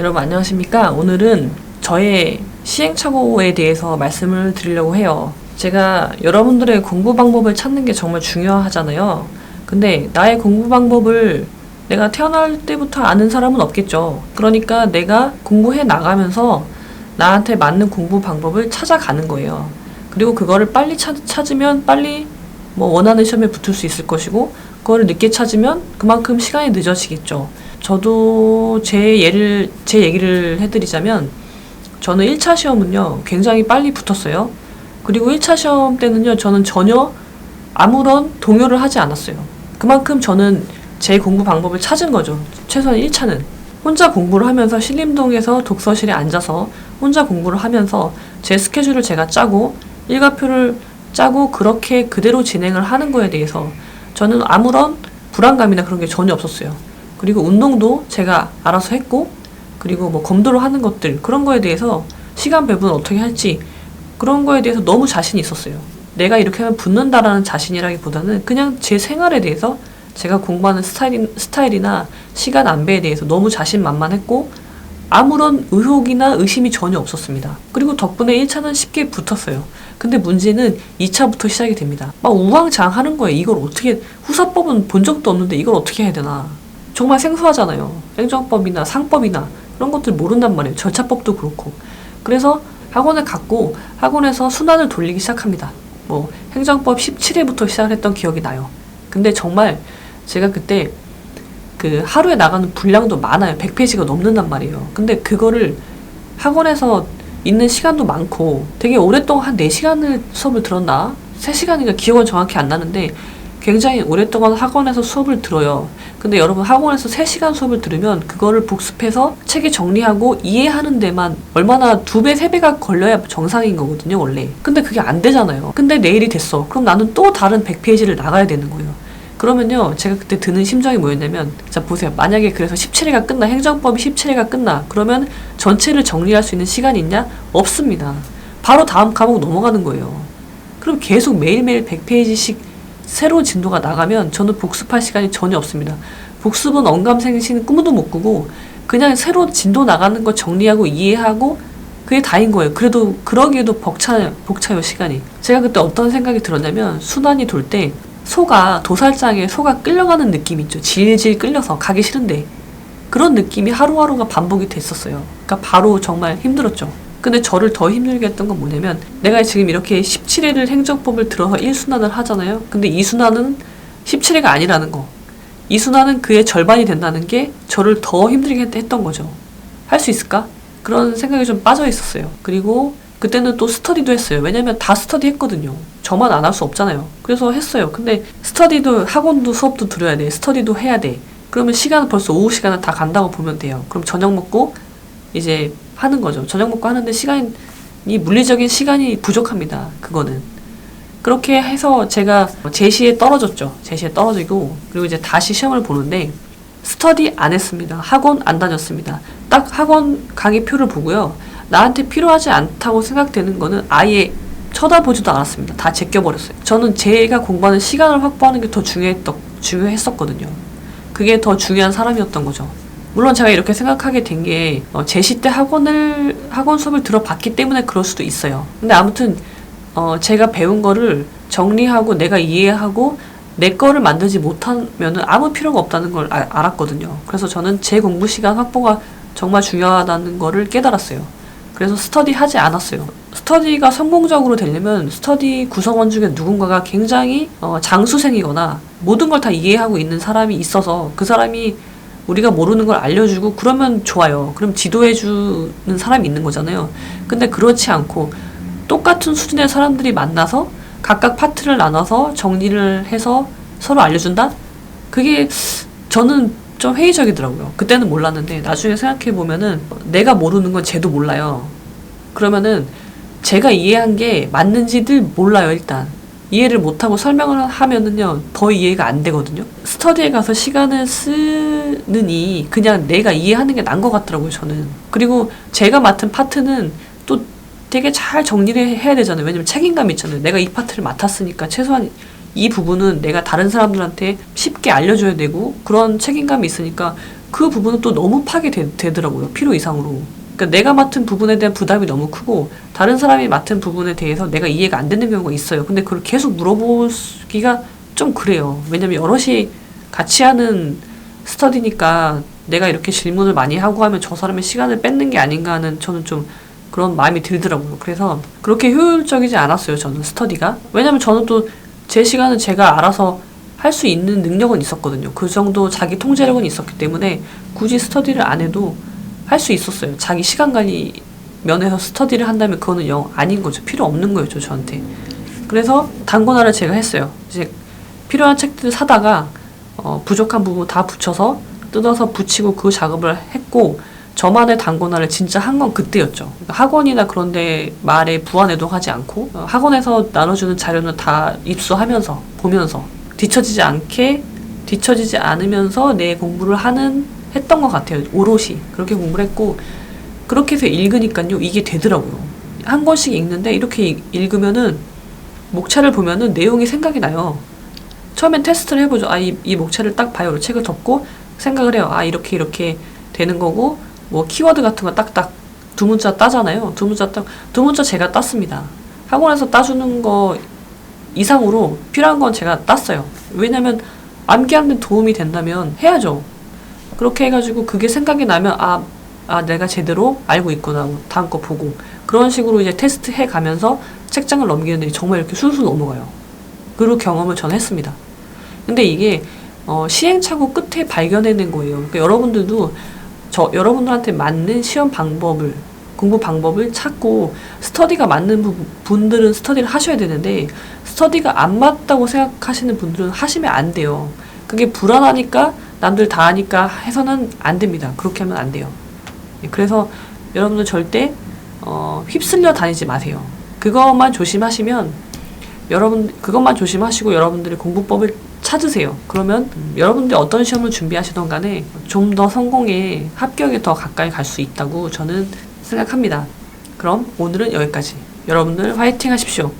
여러분 안녕하십니까? 오늘은 저의 시행착오에 대해서 말씀을 드리려고 해요. 제가 여러분들의 공부 방법을 찾는 게 정말 중요하잖아요. 근데 나의 공부 방법을 내가 태어날 때부터 아는 사람은 없겠죠. 그러니까 내가 공부해 나가면서 나한테 맞는 공부 방법을 찾아가는 거예요. 그리고 그거를 빨리 찾, 찾으면 빨리 뭐 원하는 시험에 붙을 수 있을 것이고 그거를 늦게 찾으면 그만큼 시간이 늦어지겠죠. 저도 제 예를 제 얘기를 해드리자면 저는 1차 시험은요 굉장히 빨리 붙었어요. 그리고 1차 시험 때는요 저는 전혀 아무런 동요를 하지 않았어요. 그만큼 저는 제 공부 방법을 찾은 거죠. 최소한 1차는 혼자 공부를 하면서 신림동에서 독서실에 앉아서 혼자 공부를 하면서 제 스케줄을 제가 짜고 일과표를 짜고 그렇게 그대로 진행을 하는 거에 대해서 저는 아무런 불안감이나 그런 게 전혀 없었어요. 그리고 운동도 제가 알아서 했고 그리고 뭐 검도를 하는 것들 그런 거에 대해서 시간 배분 어떻게 할지 그런 거에 대해서 너무 자신이 있었어요. 내가 이렇게 하면 붙는다라는 자신이라기보다는 그냥 제 생활에 대해서 제가 공부하는 스타일, 스타일이나 시간 안배에 대해서 너무 자신만만했고 아무런 의혹이나 의심이 전혀 없었습니다. 그리고 덕분에 1차는 쉽게 붙었어요. 근데 문제는 2차부터 시작이 됩니다. 막 우왕좌왕 하는 거예요. 이걸 어떻게 후사법은 본 적도 없는데 이걸 어떻게 해야 되나. 정말 생소하잖아요. 행정법이나 상법이나 그런 것들 모른단 말이에요. 절차법도 그렇고. 그래서 학원을 갔고 학원에서 순환을 돌리기 시작합니다. 뭐 행정법 17회부터 시작을 했던 기억이 나요. 근데 정말 제가 그때 그 하루에 나가는 분량도 많아요. 100페이지가 넘는단 말이에요. 근데 그거를 학원에서 있는 시간도 많고 되게 오랫동안 한 4시간을 수업을 들었나? 3시간인가 기억은 정확히 안 나는데 굉장히 오랫동안 학원에서 수업을 들어요. 근데 여러분 학원에서 3시간 수업을 들으면 그거를 복습해서 책에 정리하고 이해하는 데만 얼마나 두 배, 세 배가 걸려야 정상인 거거든요, 원래. 근데 그게 안 되잖아요. 근데 내일이 됐어. 그럼 나는 또 다른 100페이지를 나가야 되는 거예요. 그러면요, 제가 그때 드는 심정이 뭐였냐면, 자, 보세요. 만약에 그래서 17회가 끝나, 행정법이 17회가 끝나, 그러면 전체를 정리할 수 있는 시간이 있냐? 없습니다. 바로 다음 과목 넘어가는 거예요. 그럼 계속 매일매일 100페이지씩 새로운 진도가 나가면 저는 복습할 시간이 전혀 없습니다. 복습은 언감생신 꿈도 못 꾸고 그냥 새로운 진도 나가는 거 정리하고 이해하고 그게 다인 거예요. 그래도 그러기에도 벅차요, 벅차요 시간이. 제가 그때 어떤 생각이 들었냐면 순환이 돌 때 소가 도살장에 소가 끌려가는 느낌 있죠. 질질 끌려서 가기 싫은데 그런 느낌이 하루하루가 반복이 됐었어요. 그러니까 바로 정말 힘들었죠. 근데 저를 더 힘들게 했던 건 뭐냐면 내가 지금 이렇게 17회를 행정법을 들어서 1순환을 하잖아요. 근데 2순환은 17회가 아니라는 거. 2순환은 그의 절반이 된다는 게 저를 더 힘들게 했- 했던 거죠. 할 수 있을까? 그런 생각이 좀 빠져 있었어요. 그리고 그때는 또 스터디도 했어요. 왜냐면 다 스터디 했거든요. 저만 안 할 수 없잖아요. 그래서 했어요. 근데 스터디도 학원도 수업도 들어야 돼. 스터디도 해야 돼. 그러면 시간은 벌써 오후 시간은 다 간다고 보면 돼요. 그럼 저녁 먹고 이제 하는 거죠. 저녁 먹고 하는데 시간이 물리적인 시간이 부족합니다. 그거는. 그렇게 해서 제가 제시에 떨어졌죠. 제시에 떨어지고 그리고 이제 다시 시험을 보는데 스터디 안 했습니다. 학원 안 다녔습니다. 딱 학원 강의표를 보고요. 나한테 필요하지 않다고 생각되는 거는 아예 쳐다보지도 않았습니다. 다 제껴버렸어요. 저는 제가 공부하는 시간을 확보하는 게 더 중요했던, 중요했었거든요. 그게 더 중요한 사람이었던 거죠. 물론 제가 이렇게 생각하게 된 게 제시 때 학원을 학원 수업을 들어봤기 때문에 그럴 수도 있어요. 근데 아무튼 어, 제가 배운 거를 정리하고 내가 이해하고 내 거를 만들지 못하면은 아무 필요가 없다는 걸 아- 알았거든요. 그래서 저는 제 공부 시간 확보가 정말 중요하다는 거를 깨달았어요. 그래서 스터디 하지 않았어요. 스터디가 성공적으로 되려면 스터디 구성원 중에 누군가가 굉장히 어, 장수생이거나 모든 걸 다 이해하고 있는 사람이 있어서 그 사람이 우리가 모르는 걸 알려주고 그러면 좋아요. 그럼 지도해주는 사람이 있는 거잖아요. 근데 그렇지 않고 똑같은 수준의 사람들이 만나서 각각 파트를 나눠서 정리를 해서 서로 알려준다? 그게 저는 좀 회의적이더라고요. 그때는 몰랐는데 나중에 생각해 보면은 내가 모르는 건 쟤도 몰라요. 그러면은 제가 이해한 게 맞는지들 몰라요, 일단. 이해를 못하고 설명을 하면은요, 더 이해가 안 되거든요. 스터디에 가서 시간을 쓰느니 그냥 내가 이해하는 게 나은 것 같더라고요, 저는. 그리고 제가 맡은 파트는 또 되게 잘 정리를 해야 되잖아요. 왜냐면 책임감이 있잖아요. 내가 이 파트를 맡았으니까 최소한 이 부분은 내가 다른 사람들한테 쉽게 알려줘야 되고 그런 책임감이 있으니까 그 부분은 또 너무 파괴되더라고요. 필요 이상으로. 그러니까 내가 맡은 부분에 대한 부담이 너무 크고 다른 사람이 맡은 부분에 대해서 내가 이해가 안 되는 경우가 있어요. 근데 그걸 계속 물어보기가 좀 그래요. 왜냐면 여럿이 같이 하는 스터디니까 내가 이렇게 질문을 많이 하고 하면 저 사람의 시간을 뺏는 게 아닌가 하는 저는 좀 그런 마음이 들더라고요. 그래서 그렇게 효율적이지 않았어요. 저는 스터디가. 왜냐면 저는 또 제 시간은 제가 알아서 할 수 있는 능력은 있었거든요. 그 정도 자기 통제력은 있었기 때문에 굳이 스터디를 안 해도 할 수 있었어요. 자기 시간 관리 면에서 스터디를 한다면 그거는 영 아닌 거죠. 필요 없는 거였죠, 저한테. 그래서 단권화를 제가 했어요. 이제 필요한 책들을 사다가 어, 부족한 부분 다 붙여서 뜯어서 붙이고 그 작업을 했고 저만의 단권화를 진짜 한 건 그때였죠. 그러니까 학원이나 그런데 말에 부안해동하지 않고 어, 학원에서 나눠주는 자료는 다 입수하면서 보면서 뒤처지지 않게 뒤처지지 않으면서 내 공부를 하는 했던 것 같아요. 오롯이 그렇게 공부를 했고 그렇게 해서 읽으니까요 이게 되더라고요. 한 권씩 읽는데 이렇게 읽- 읽으면은 목차를 보면은 내용이 생각이 나요. 처음엔 테스트를 해보죠. 아, 이, 이 목차를 딱 봐요. 책을 덮고 생각을 해요. 아, 이렇게, 이렇게 되는 거고, 뭐, 키워드 같은 거 딱딱 두 문자 따잖아요. 두 문자 딱, 두 문자 제가 땄습니다. 학원에서 따주는 거 이상으로 필요한 건 제가 땄어요. 왜냐면 암기하는 데 도움이 된다면 해야죠. 그렇게 해가지고 그게 생각이 나면, 아, 아, 내가 제대로 알고 있구나. 뭐 다음 거 보고. 그런 식으로 이제 테스트 해 가면서 책장을 넘기는데 정말 이렇게 술술 넘어가요. 그런 경험을 저는 했습니다. 근데 이게 어, 시행착오 끝에 발견해낸 거예요. 그러니까 여러분들도 저 여러분들한테 맞는 시험 방법을 공부 방법을 찾고 스터디가 맞는 부- 분들은 스터디를 하셔야 되는데 스터디가 안 맞다고 생각하시는 분들은 하시면 안 돼요. 그게 불안하니까 남들 다 하니까 해서는 안 됩니다. 그렇게 하면 안 돼요. 예, 그래서 여러분들 절대 어, 휩쓸려 다니지 마세요. 그것만 조심하시면 여러분 그것만 조심하시고 여러분들의 공부법을 찾으세요. 그러면 음, 여러분들이 어떤 시험을 준비하시던 간에 좀 더 성공에 합격에 더 가까이 갈 수 있다고 저는 생각합니다. 그럼 오늘은 여기까지. 여러분들 화이팅 하십시오.